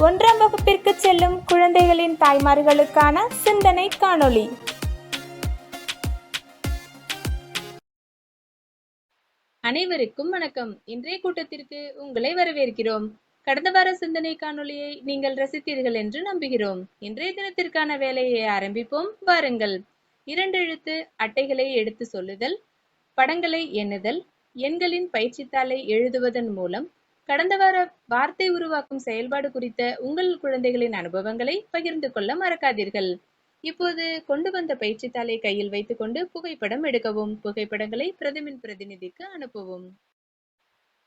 ஒன்றாம் வகுப்பிற்கு செல்லும் குழந்தைகளின் தாய்மார்களுக்கான சிந்தனை காணொளி. அனைவருக்கும் வணக்கம். இன்றைய கூட்டத்திற்கு உங்களை வரவேற்கிறோம். கடந்த வார சிந்தனை காணொளியை நீங்கள் ரசித்தீர்கள் என்று நம்புகிறோம். இன்றைய தினத்திற்கான வேலையை ஆரம்பிப்போம். வாருங்கள். இரண்டு எழுத்து அட்டைகளை எடுத்து சொல்லுதல் படங்களை எண்ணுதல் எண்களின் பயிற்சித்தாளை எழுதுவதன் மூலம் கடந்த வார வார்த்தை உருவாக்கும் செயல்பாடு குறித்த உங்கள் குழந்தைகளின் அனுபவங்களை பகிர்ந்து கொள்ள மறக்காதீர்கள். இப்போது கொண்டு வந்த பயிற்சித்தாளை கையில் வைத்துக்கொண்டு புகைப்படம் எடுக்கவும் புகைப்படங்களை பிரதமின் பிரதிநிதிக்கு அனுப்பவும்.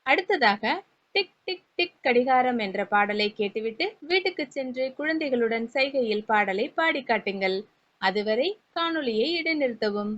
அடுத்ததாக டிக் டிக் டிக் கடிகாரம் என்ற பாடலை கேட்டுவிட்டு வீட்டுக்கு சென்று குழந்தைகளுடன் சைகையில் பாடலை பாடி காட்டுங்கள். அதுவரை காணொலியை இடைநிறுத்தவும்.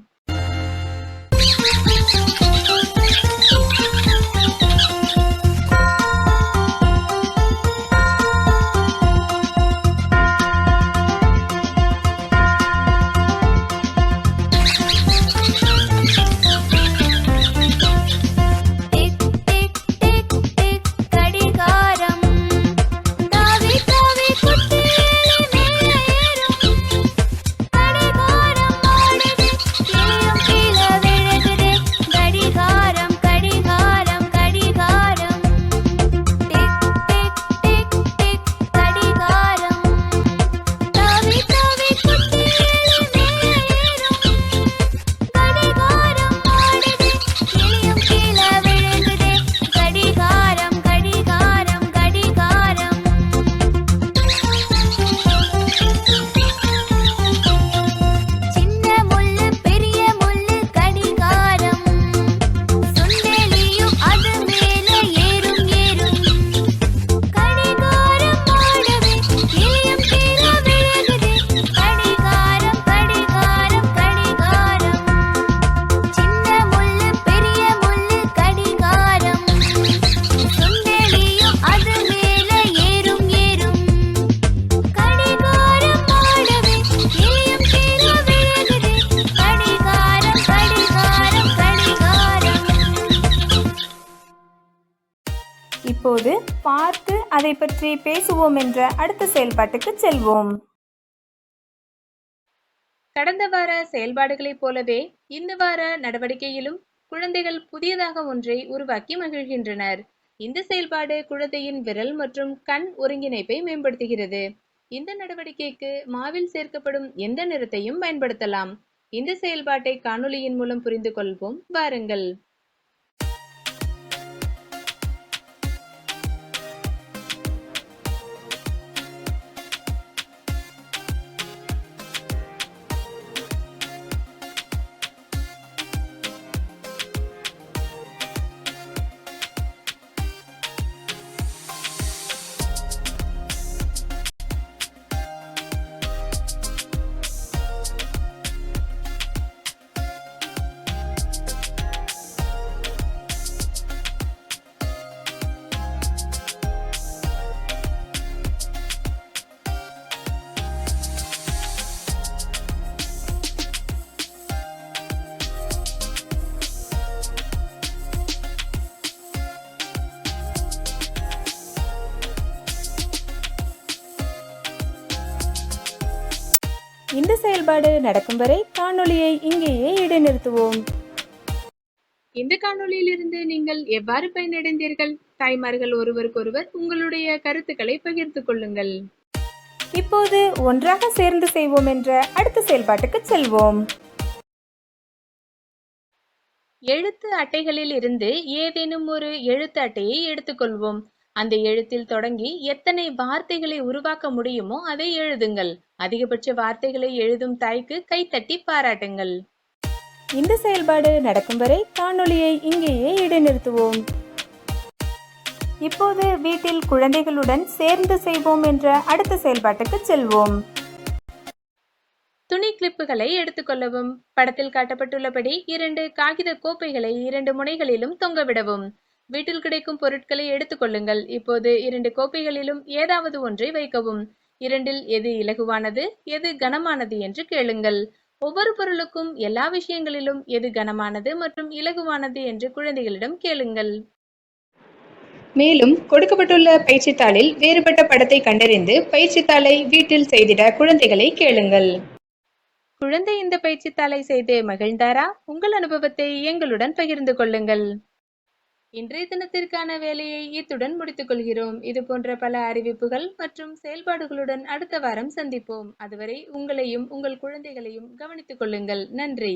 இப்போது பார்த்து அதை பற்றி பேசுவோம் என்ற அடுத்த செயல்பாட்டுக்கு செல்வோம். கடந்த வார செயல்பாடுகளைப் போலவே இந்த வார நடவடிக்கையிலும் குழந்தைகள் புதியதாக ஒன்றை உருவாக்கி மகிழ்கின்றனர். இந்த செயல்பாடு குழந்தையின் விரல் மற்றும் கண் ஒருங்கிணைப்பை மேம்படுத்துகிறது. இந்த நடவடிக்கைக்கு மாவில் சேர்க்கப்படும் எந்த நிறத்தையும் பயன்படுத்தலாம். இந்த செயல்பாட்டை காணொளியின் மூலம் புரிந்து கொள்வோம். வாருங்கள். இந்த செயல்பாடு நடக்கும் வரை காணொளியை இங்கேயே இடைநிறுத்துவோம். இந்த காணொளியிலிருந்து நீங்கள் எவ்வாறு பயனடைந்தீர்கள்? தாய்மார்கள் ஒருவருக்கொருவர் உங்களுடைய கருத்துக்களை பகிர்ந்து கொள்ளுங்கள். இப்போது ஒன்றாக சேர்ந்து செய்வோம் என்ற அடுத்த செயல்பாட்டுக்கு செல்வோம். எழுத்து அட்டைகளில் இருந்து ஏதேனும் ஒரு எழுத்து அட்டையை எடுத்துக்கொள்வோம். அந்த எழுத்தில் தொடங்கி எத்தனை வார்த்தைகளை உருவாக்க முடியுமோ அதை எழுதுங்கள். அதிகபட்ச வார்த்தைகளை எழுதும் தாய்க்கு கைத்தட்டி பாராட்டுங்கள். இந்த செயல்பாடு நடக்கும் வரை காணொளியை இங்கேயே இடைநிறுத்துவோம். இப்போது வீட்டில் குழந்தைகளுடன் சேர்ந்து செய்வோம் என்ற அடுத்த செயல்பாட்டுக்கு செல்வோம். துணி கிளிப்புகளை எடுத்துக்கொள்ளவும் படத்தில் காட்டப்பட்டுள்ளபடி இரண்டு காகித கோப்பைகளை இரண்டு முனைகளிலும் தொங்கவிடவும் வீட்டில் கிடைக்கும் பொருட்களை எடுத்துக்கொள்ளுங்கள் இப்போது இரண்டு கோப்பைகளிலும் ஏதாவது ஒன்றை வைக்கவும். இரண்டில் எது இலகுவானது எது கனமானது என்று கேளுங்கள். ஒவ்வொரு பொருளுக்கும் எல்லா விஷயங்களிலும் எது கனமானது மற்றும் இலகுவானது என்று குழந்தைகளிடம் கேளுங்கள். மேலும் கொடுக்கப்பட்டுள்ள பயிற்சித்தாளில் வேறுபட்ட படத்தை கண்டறிந்து பயிற்சித்தாளை வீட்டில் செய்திட குழந்தைகளை கேளுங்கள். குழந்தை இந்த பயிற்சித்தாளை செய்து மகிழ்ந்தாரா? உங்கள் அனுபவத்தை எங்களுடன் பகிர்ந்து கொள்ளுங்கள். இன்றைய தினத்திற்கான வேலையை இத்துடன் முடித்துக் கொள்கிறோம். இது போன்ற பல அறிவிப்புகள் மற்றும் செயல்பாடுகளுடன் அடுத்த வாரம் சந்திப்போம். அதுவரை உங்களையும் உங்கள் குழந்தைகளையும் கவனித்துக் கொள்ளுங்கள். நன்றி.